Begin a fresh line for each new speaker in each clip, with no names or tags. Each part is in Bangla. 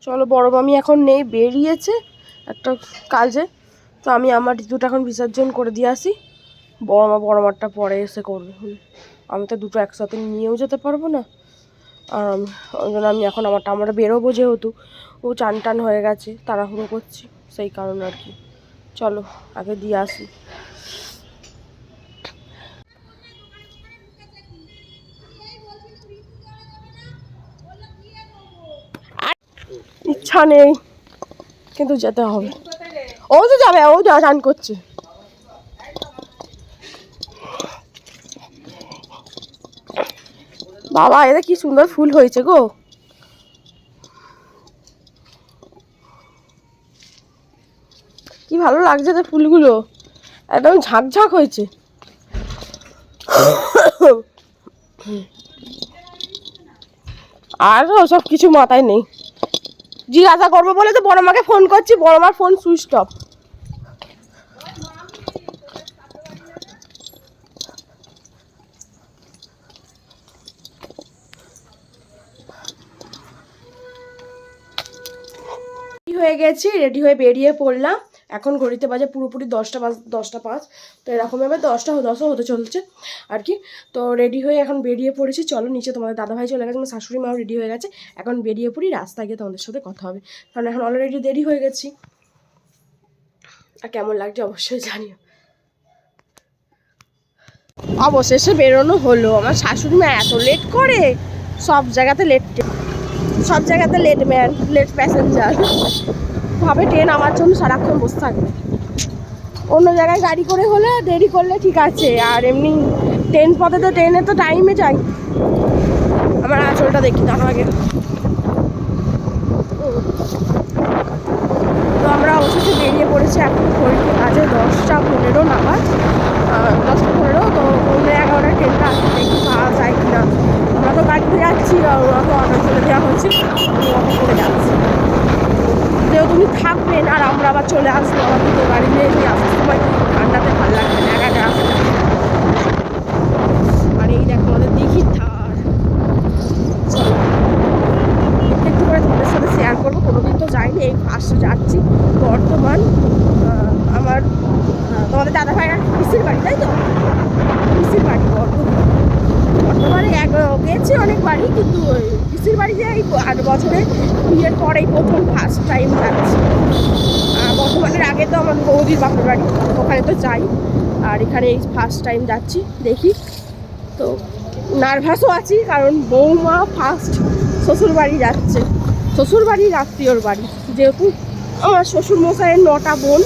চলো বড় মামি এখন নেই, বেরিয়েছে একটা কাজে। তো আমি আমার দুটো এখন বিসর্জন করে দিয়ে আসি। বড় মা, বড় মারটা পরে এসে করবে। আমি তো দুটো একসাথে নিয়েও যেতে পারব না। আর আমি- ওই জন্য আমি এখন আমারটা আমরা বেরোবো যেহেতু। ও চান টান হয়ে গেছে, তাড়াহুড়ো করছি, সেই কারণে আর কি। চলো, আগে দিয়ে আসি। ইচ্ছা নেই, কিন্তু যেতে হবে। ও তো যাবে, ও যা চান করছে। বাবা এটা কি সুন্দর ফুল হয়েছে গো। কি ভালো লাগছে তো ফুলগুলো। একদম ঝাঁকঝাঁক হয়েছে। আর সব কিছু মাথায় নেই। জিজ্ঞাসা করব বলে তো বড় মাকে ফোন করছি, বড় মার ফোন সুইচ অফ হয়ে গেছি রেডি হয়ে বেরিয়ে পড়লাম। এখন ঘড়িতে বাজে পুরোপুরি দশটা বাজ, দশটা পাঁচ। তো এরকমভাবে দশটা দশও হতে চলছে আর কি। তো রেডি হয়ে এখন বেরিয়ে পড়েছি। চলো নিচে তোমাদের দাদাভাই চলে গেছে আমার শাশুড়ি মাও রেডি হয়ে গেছে। এখন বেরিয়ে পড়ি, রাস্তায় গিয়ে তোমাদের সাথে কথা হবে। কারণ এখন অলরেডি দেরি হয়ে গেছি। আর কেমন লাগছে অবশ্যই জানিও। অবশেষে বেরোনো হলো। আমার শাশুড়ি মা এত লেট করে। সব জায়গাতে লেট সব জায়গাতে লেট ম্যান লেট প্যাসেঞ্জার ভাবে ট্রেন আমার জন্য সারাক্ষণ বসে থাকবে। অন্য জায়গায় গাড়ি করে হলে দেরি করলে ঠিক আছে আর এমনি ট্রেন পথে তো ট্রেনে তো টাইমে যাই। আমার আঁচলটা দেখি দাঁড়ো আগে। তো আমরা অবশেষে বেরিয়ে পড়েছি এখন ঘড়িতে বাজে দশটা পনেরো আহ, দশটা পনেরো তো পনেরো এগারোটা ট্রেনটা আসতে দেখি পাওয়া যায় কিনা। আমরা তো গাড়িতে যাচ্ছি আর ওরা তো অটো চলে দেওয়া হচ্ছে অটো করে যাচ্ছি। যেহেতু তুমি থাকবেন আর আমরা আবার চলে আসব আমার দুটো গাড়ি নিয়ে নিয়ে আসার সময় ঠান্ডাতে ভালো লাগবে না, একা একা আসতে আর এই দেখো আমাদের দিঘির ধার। একটু করে তোমাদের সাথে শেয়ার করব, কোনোদিন তো যাইনি, এই ফার্স্ট যাচ্ছি। বর্তমান আমার তোমাদের দাদা ভাইয়ের পিসির বাড়ি, তাই তো? পিসির বাড়ি বর্তমান বর্তমানে এক, গেছি অনেক বাড়ি, কিন্তু পিসির বাড়ি যে এই আট বছরে বিয়ের পরেই প্রথম ফার্স্ট টাইম যাচ্ছি আর বর্তমানের আগে তো বাপের বাড়ি ওখানে তো যাই। আর এখানে এই ফার্স্ট টাইম যাচ্ছি, দেখি। তো নার্ভাসও আছি, কারণ বৌমা ফার্স্ট শ্বশুর বাড়ি যাচ্ছে। শ্বশুর বাড়ির আত্মীয়র বাড়ি। যেহেতু আমার শ্বশুর মশাইয়ের নটা বোন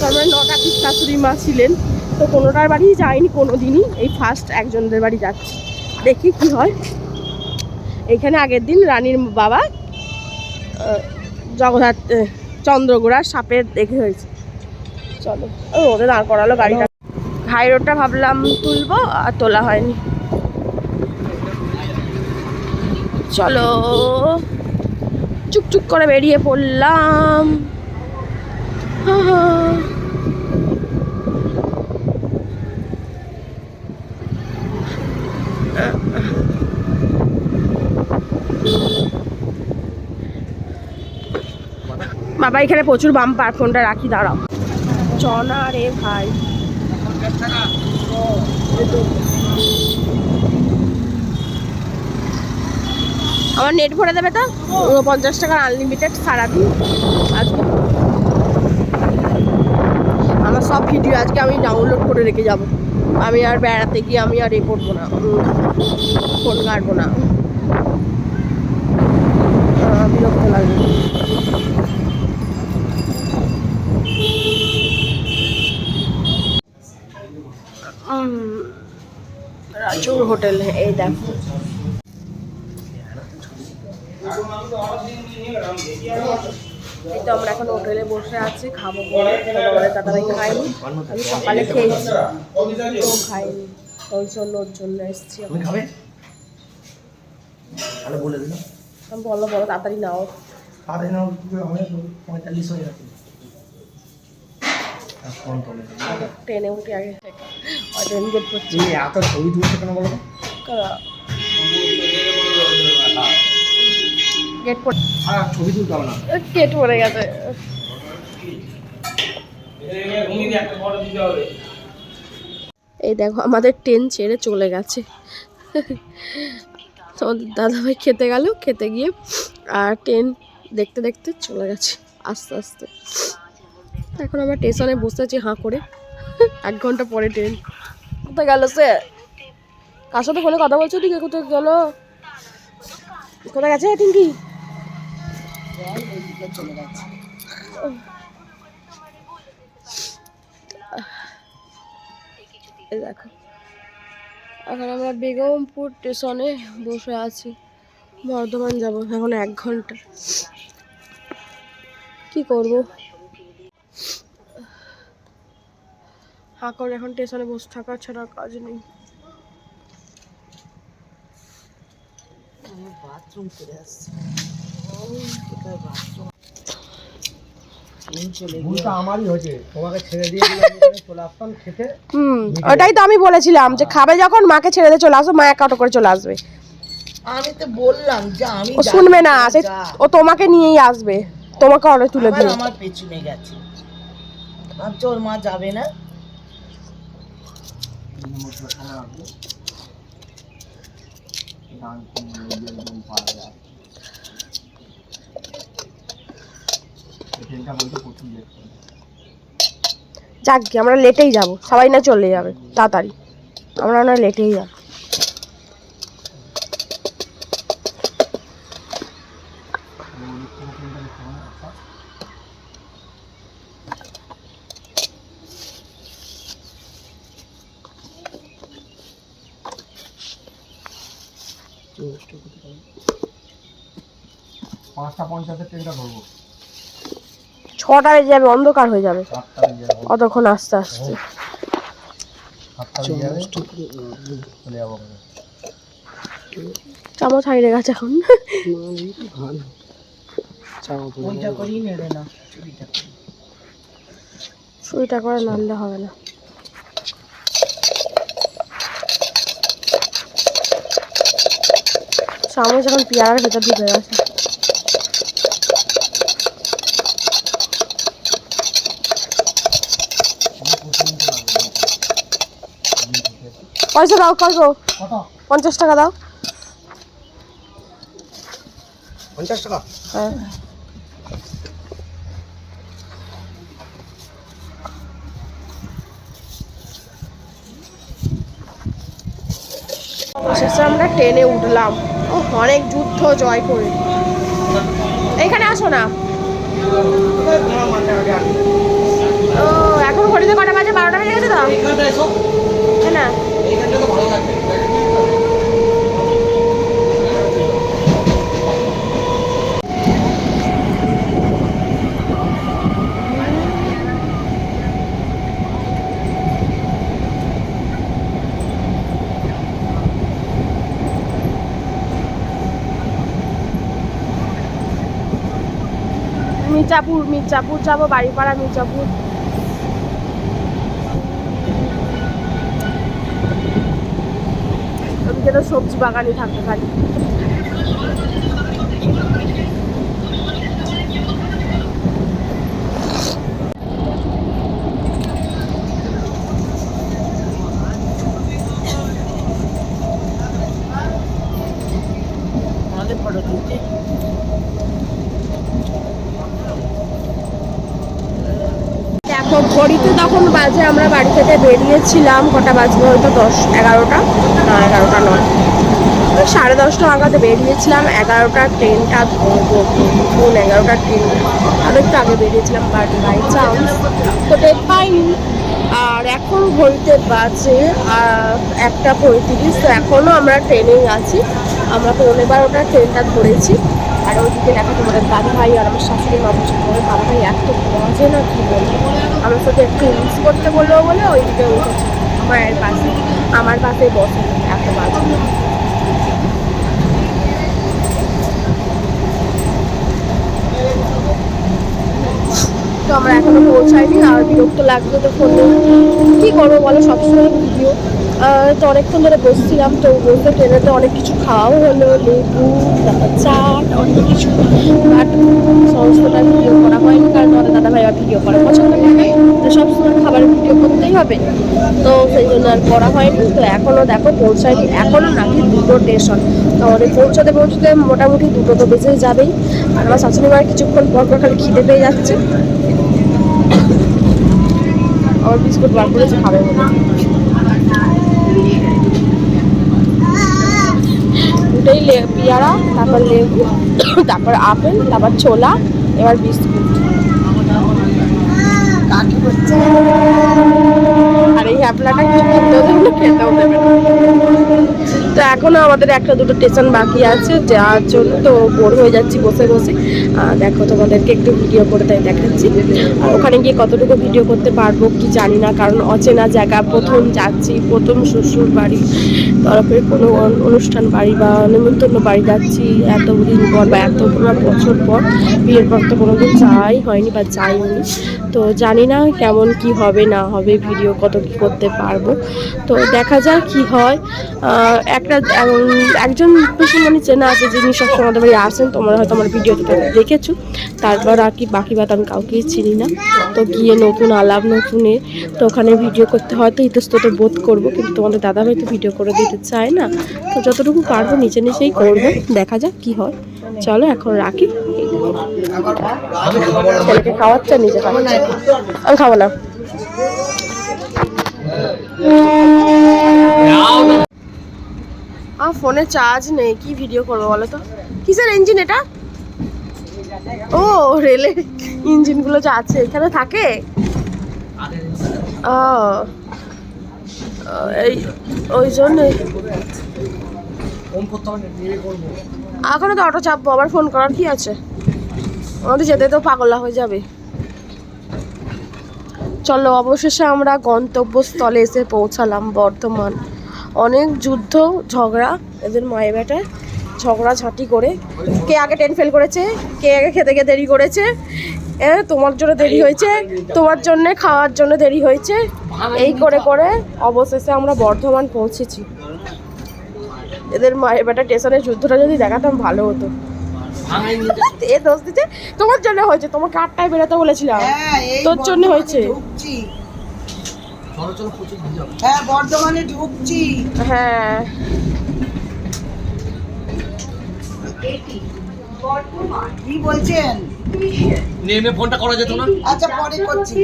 তারপরে নটা ঠিক শাশুড়ি মা ছিলেন, তো কোনোটার বাড়ি যায়নি কোনো দিনই এই ফার্স্ট একজনদের বাড়ি যাচ্ছি। দেখি কি হয়। এখানে আগের দিন রানীর বাবা জগন্নাথ, চন্দ্রগোড়ার সাপের দেখে হয়েছে। চলো। ওদের দাঁড় করালো গাড়িটা। হাই রোডটা ভাবলাম তুলবো, আর তোলা হয়নি। চলো। চুকচুক করে বেরিয়ে পড়লাম। বাবা, এখানে প্রচুর বাম্পার ফোনটা রাখি, দাঁড়াও। চনা রে ভাই। আমার নেট ভরে দেবে তো? পঞ্চাশ টাকার আনলিমিটেড সারাদিন। আজকে আমার সব ভিডিও আজকে আমি ডাউনলোড করে রেখে যাব। আমি আর বেড়াতে গিয়ে আমি আর এ করব না। ফোন ঘাটবো না আহ, বিরক্ত লাগবে উম, রাজুর হোটেল এই দেখো। এই তো আমরা এখন হোটেলে বসে আছি খাব বলে। দাদাভাই খাইনি আমি সকালে খেয়েছি। তো খাইনি ওই জন্য ওর জন্য এসেছি
বলে দিলাম।
বলো বলো তাড়াতাড়ি নাও।
তাড়াতাড়ি নাও পঁয়তাল্লিশ হয়ে তোলে
ট্রেনে উঠে আগে গেট করছি
এত ছবি তুলছো কেন বলো?
পড়ে
ছবি তুলতে হবে না।
পড়ে গেছে। এই দেখো আমাদের ট্রেন ছেড়ে চলে গেছে। তোমাদের দাদাভাই খেতে গেল খেতে গিয়ে আর ট্রেন দেখতে দেখতে চলে গেছে আস্তে আস্তে। এখন আমরা স্টেশনে বসে আছি হাঁ করে। এক ঘণ্টা পরে ট্রেন কোথায় গেল সে। কার সাথে ফোনে কথা বলছো ঠিক কোথায় গেল? কোথায় গেছে টিঙ্কি? দেখো। এখন আমরা বেগমপুর স্টেশনে বসে আছি। বর্ধমান যাব এখন এক ঘণ্টা। কি করব? হাঁকর এখন স্টেশনে বসে থাকা ছাড়া কাজ নেই।
বাথরুম করে আসছে।
দিয়ে
ওটাই তো আমি বলেছিলাম যে খাবে যখন মাকে ছেড়ে দিয়ে চলে আসো মা এক অটো করে চলে আসবে।
আমি তো বললাম যে আমি
ও শুনবে না সে ও তোমাকে নিয়েই আসবে তোমাকে অটো তুলে দিবে
আমার পেছনে গেছে। ভাবছে ওর মা যাবে না?
যাক গে, আমরা লেটেই যাব। সবাই না চলে যাবে তাড়াতাড়ি। আমরা না লেটেই যাব।
পাঁচটা পঞ্চাশের ট্রেনটা ধরবো।
ছটা বেজে যাবে অন্ধকার হয়ে যাবে।
সাতটা
অতক্ষণ আস্তে আস্তে।
সাতটা।
চামচ হারিয়ে গেছে এখন।
চুরিটা করি
সুইটা করে নাড়লে হবে না। চামচ এখন পেয়ারার ভিতর ঢুকে গেছে পয়সা দাও কত? পঞ্চাশ টাকা দাও।
পঞ্চাশ টাকা?
হ্যাঁ। শেষে আমরা ট্রেনে উঠলাম। ও অনেক যুদ্ধ জয় করে এখানে আসো না। ও এখন ঘড়িতে কটা বাজে? বারোটা বেজে গেছে তো? তাই না। মির্জাপুর মির্জাপুর যাব বাড়িপাড়া মির্জাপুর। ওদিকে সবজি বাগানই থাকতে খালি
আমাদের ফটো তুলতে
দেখো ঘড়িতে তখন বাজে, আমরা বাড়ি থেকে বেরিয়েছিলাম, কটা বাজবে হয়তো দশ, এগারোটা? না, এগারোটা নয়। সাড়ে দশটা আগাতে বেরিয়েছিলাম এগারোটার ট্রেনটা ধরবো কোন এগারোটার ট্রেন। আরও একটু আগে বেরিয়েছিলাম বাট বাই চান্স তো ডেট পাইনি। আর এখন ঘড়িতে বাজে একটা পঁয়ত্রিশ, তো এখনও আমরা ট্রেনেই আছি। আমরা পৌনে বারোটার ট্রেনটা ধরেছি। আর ওইদিকে দেখো তোমাদের দাদা ভাই আর আমার শাশুড়ি মা বসে তোমাদের দাদা ভাই এত মজে না কি বলব? আমার সাথে একটু ইউজ করতে বলল বলে ওইদিকে উঠেছে। মায়ের পাশে, আমার পাশে বসে এত বাজে আমরা এখনও পৌঁছাইনি, আর বিরক্ত লাগছে তো ফোনে কী করব বলো, সবসময় ভিডিও। তো অনেকক্ষণ ধরে বসছিলাম, তো বসে ট্রেনেতে অনেক কিছু খাওয়াও হলো, লেবু, তারপর চাট অনেক কিছু। বাট সমস্তটা ভিডিও করা হয়নি, কারণ আমাদের দাদা ভাই আর ভিডিও করা পছন্দ করে তো সবসময় খাবারের ভিডিও করতেই হবে। তো সেই জন্য আর করা হয়নি। তো এখনও দেখো পৌঁছায়নি এখনও নাকি দুটো স্টেশন তো আমাদের পৌঁছাতে পৌঁছতে মোটামুটি দুটো তো বেজে যাবেই। আর আমার শাশুড়ি মায়ের কিছুক্ষণ পর পর খালি খিদে পেয়ে যাচ্ছে। আমার বিস্কুট বার করেছে, খাবে বলে। দুটোই পেয়ারা, তারপর লেবু, তারপর আপেল, তারপর ছোলা, এবার বিস্কুট। আর এই হ্যাপলাটা কি? খেতেও দেবে না খেতেও না তো এখনও আমাদের একটা দুটো স্টেশন বাকি আছে যার জন্য তো বোর হয়ে যাচ্ছি বসে বসে। দেখো তোমাদেরকে একটু ভিডিও করে তাই দেখাচ্ছি। আর ওখানে গিয়ে কতটুকু ভিডিও করতে পারব কি জানি না কারণ অচেনা জায়গা প্রথম যাচ্ছি প্রথম শ্বশুর বাড়ি তরফের কোনো অনুষ্ঠান বাড়ি বা নিমন্ত্রণ বাড়ি যাচ্ছি এতদিন পর বা এত বছর পর। বিয়ের পর তো কোনোদিন যাই হয়নি বা যাইনি তো জানি না কেমন কি হবে না হবে ভিডিও কত কি করতে পারব। তো দেখা যাক কি হয়। আহ, একটা একজন পিসিমণি চেনা আছে যিনি সবসময় আমাদের বাড়ি আসেন তোমরা হয়তো আমার ভিডিওতে দেখেছ। তারপর আর কি বাকি বাদ আমি কাউকেই চিনি না। তো গিয়ে নতুন আলাপ, নতুনে, তো ওখানে ভিডিও করতে হয়তো ইতস্তত বোধ করব, কিন্তু তোমাদের দাদা হয়তো ভিডিও করে দিতে চায় না। তো যতটুকু পারব নিচে নিচেই করব, দেখা যাক কি হয়। চলো এখন রাখি। ছেলেকে খাওয়াচ্ছে, নিজে খাওয়াচ্ছে। আমি খাব না। আমার ফোনে চার্জ নেই, কি ভিডিও করব বলো তো? কিসের ইঞ্জিন এটা? ও রেলে ইঞ্জিনগুলো যে আছে, এখানে থাকে? ও ওই জন্যই।
ফোন করতে হবে নিয়ে করব
এখনও তো অটো চাপবো, আবার ফোন করার কি আছে? আমাদের যেতে তো পাগলা হয়ে যাবে। চলো, অবশেষে আমরা গন্তব্যস্থলে এসে পৌঁছালাম বর্ধমান। অনেক যুদ্ধ ঝগড়া এদের মায়ে বেটায় ঝগড়া ঝাঁটি করে। কে আগে ট্রেন ফেল করেছে কে আগে খেতে গিয়ে দেরি করেছে এ তোমার জন্য দেরি হয়েছে তোমার জন্য খাওয়ার জন্য দেরি হয়েছে। এই করে করে অবশেষে আমরা বর্ধমান পৌঁছেছি। এদের মায়ের বেটা স্টেশনের যুদ্ধটা যদি দেখাতাম ভালো হতো। এ দোষ দিতে তোমার জন্য হয়েছে তোমাকে আটটায় বেরোতে বলেছিলাম।
হ্যাঁ
তোর জন্য হয়েছে।
ঢুকছি
চলো চলো প্রচুর ভিড় হবে
হ্যাঁ বর্ধমানে ঢুকছি।
হ্যাঁ।
কি বলছেন?
নেমে ফোনটা করা যেত না?
আচ্ছা পরে করছি।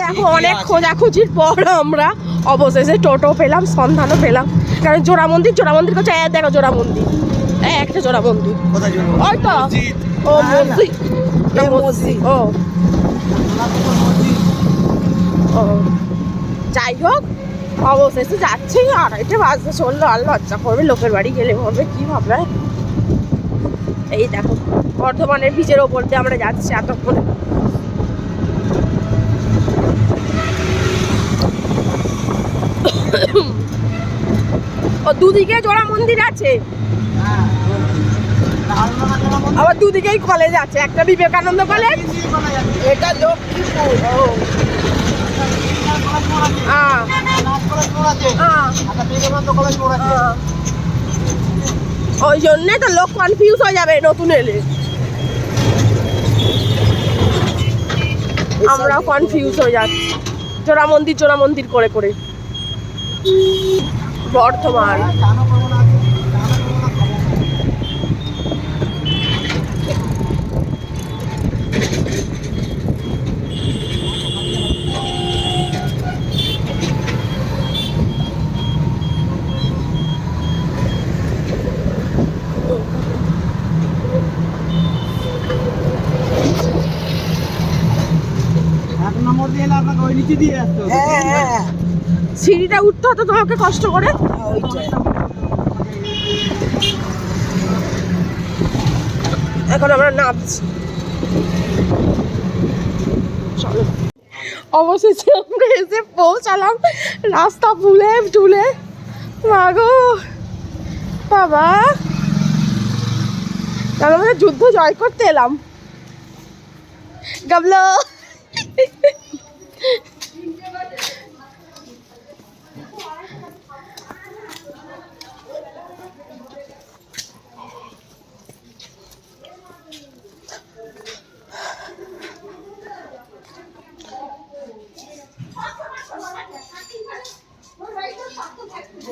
দেখো অনেক খোঁজাখুঁজির পর আমরা অবশেষে টোটো পেলাম সন্ধানও পেলাম। কারণ জোড়া মন্দির জোড়া মন্দির করছে দেখো জোড়া মন্দির। এই একটা জোড়া মন্দির। ওই তো। ও মসজিদ। মসজিদ। ও। ও। যাই হোক অবশেষে যাচ্ছি আড়াইটে বাজতে চলল আর লজ্জা করবে লোকের বাড়ি গেলে ভাববে কি ভাববে এই দেখো বর্ধমানের বীজের ওপর দিয়ে আমরা যাচ্ছি এতক্ষণ। ও দুদিকে জোড়া মন্দির আছে। আবার দুদিকেই কলেজ আছে একটা বিবেকানন্দ কলেজ
এটা লক্ষ্মীপুর।
ওই জন্যে তো লোক কনফিউজ হয়ে যাবে নতুন এলে। আমরাও কনফিউজ হয়ে যাচ্ছি। জোড়া মন্দির জোড়া মন্দির করে করে। বর্ধমান
এক নম্বর দিয়ে এলে আপনাকে ওই নিচে দিয়ে আসতে হবে।
হ্যাঁ হ্যাঁ।
সিঁড়িটা উঠতে হতো তোমাকে কষ্ট করে?
হ্যাঁ,
এখন আমরা নামছি। চলো। অবশেষে আমরা এসে পৌঁছালাম রাস্তা ভুলে টুলে মাগো বাবা। তাহলে আমরা যুদ্ধ জয় করতে এলাম। গাবলো।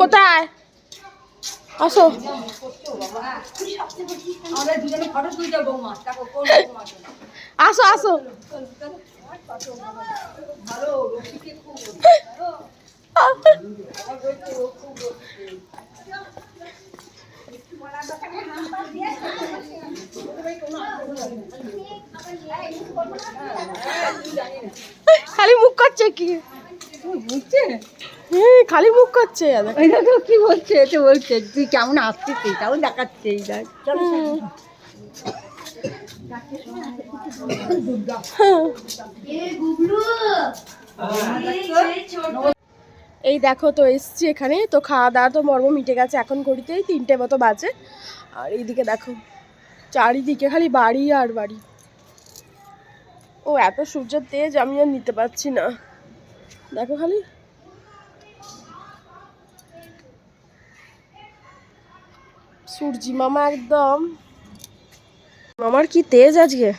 কোথায়? আসো। আসো আসো। খালি মুখ করছে কি? হ্যাঁ, খালি মুখ করছে দেখো।
কি বলছে? এতে বলছে তুই কেমন আসছিস তাও দেখাচ্ছে এই দেখ
এই দেখো তো এসছি এখানে তো খাওয়া দাওয়া তো মর্ম মিটে গেছে এখন ঘড়িতেই তিনটে মতো বাজে। আর এইদিকে দেখো চারিদিকে খালি বাড়ি আর বাড়ি। ও এত সূর্যের তেজ আমি আর নিতে পারছি না। দেখো খালি। সূর্যি মামা একদম। মামার কি তেজ আজকে?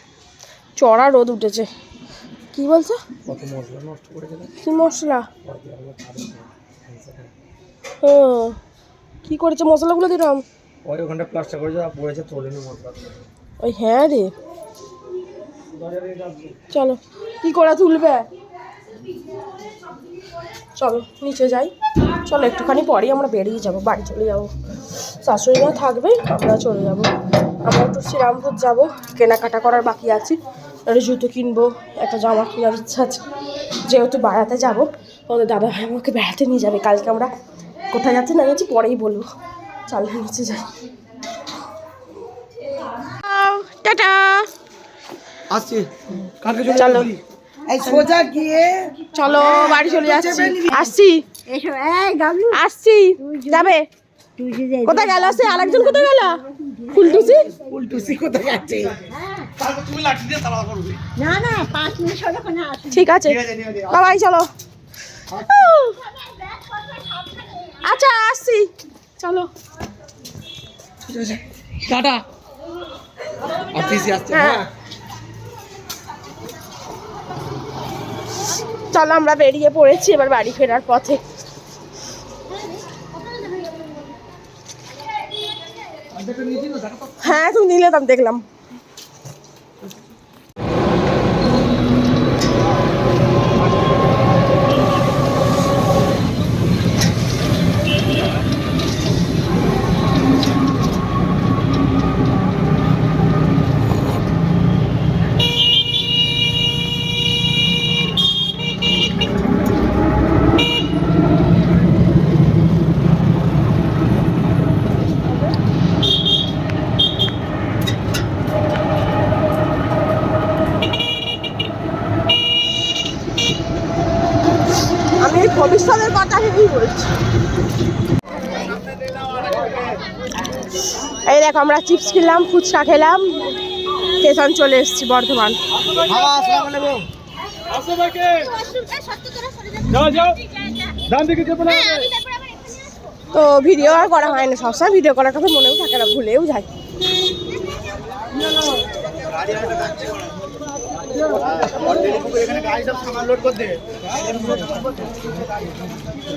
চড়া রোদ উঠেছে। কি বলছো? কি মশলা? কি করেছে? মশলাগুলো দিলাম।
ওই ওখানটা প্লাস্টার করে যা পড়েছে তোলেনি মশলা
ওই হ্যাঁ রে। চলো কি করা তুলবে? চলো নিচে যাই। চলো একটুখানি পরেই আমরা বেরিয়ে যাব বাড়ি চলে যাব। শাশুড়ি মা থাকবে আমরা চলে যাব। আমরা একটু শ্রীরামপুর যাব কেনাকাটা করার বাকি আছে। একটা জুতো কিনবো একটা জামা কেনার ইচ্ছা আছে। যেহেতু বেড়াতে যাব আমাদের দাদা ভাই আমাকে বেড়াতে নিয়ে যাবে। কালকে আমরা কোথায় যাচ্ছি না যাচ্ছি পরেই বলব। চলো নিচে যাই। টাটা!
আসছি। কালকে চলো।
এই সোজা গিয়ে
চলো বাড়ি চলে যাচ্ছি। আসছি।
এসো এই গাবলু।
আসছি। যাবে। কোথায় গেল সে? আরেকজন কোথায় গেল? ফুলটুসি?
উল্টুসি কোথায় যাচ্ছে না না পাঁচ মিনিট হলো
ঠিক আছে। বাবাই চলো। আচ্ছা। আসছি। চলো।
টাটা। অফিসে আসছে।
হ্যাঁ। চলো আমরা বেরিয়ে পড়েছি এবার বাড়ি ফেরার পথে। হ্যাঁ তুমি নিলে দেখলাম আমি এই ভবিষ্যতের কথা ভেবেই বলছি এই দেখো আমরা চিপস খেলাম ফুচকা খেলাম স্টেশন চলে এসেছি বর্ধমান। তো ভিডিও আর করা হয় না সবসময় ভিডিও করার কথা মনেও থাকে না ভুলেও যায়।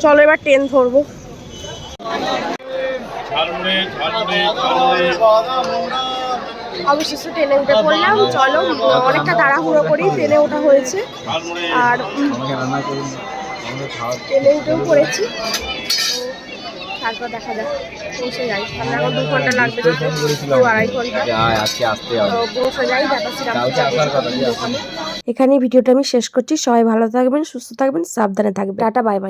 চলো এবার ট্রেন ধরবো। অবশেষে ট্রেনে উঠে পড়লাম। চলো অনেকটা তাড়াহুড়ো করি ট্রেনে ওঠা হয়েছে। আর ট্রেনে উঠেও পড়েছি তারপর দেখা যাক। পৌঁছে যাই। আমরা এখন দু ঘণ্টা লাগবে যেতে দু আড়াই
ঘণ্টা।
তো পৌঁছে যাই
কালকে আসার কথা, দিয়ে আসুন।
এখানে ভিডিওটা আমি শেষ করছি। সবাই ভালো থাকবেন সুস্থ থাকবেন সাবধানে থাকবেন। Tata bye bye.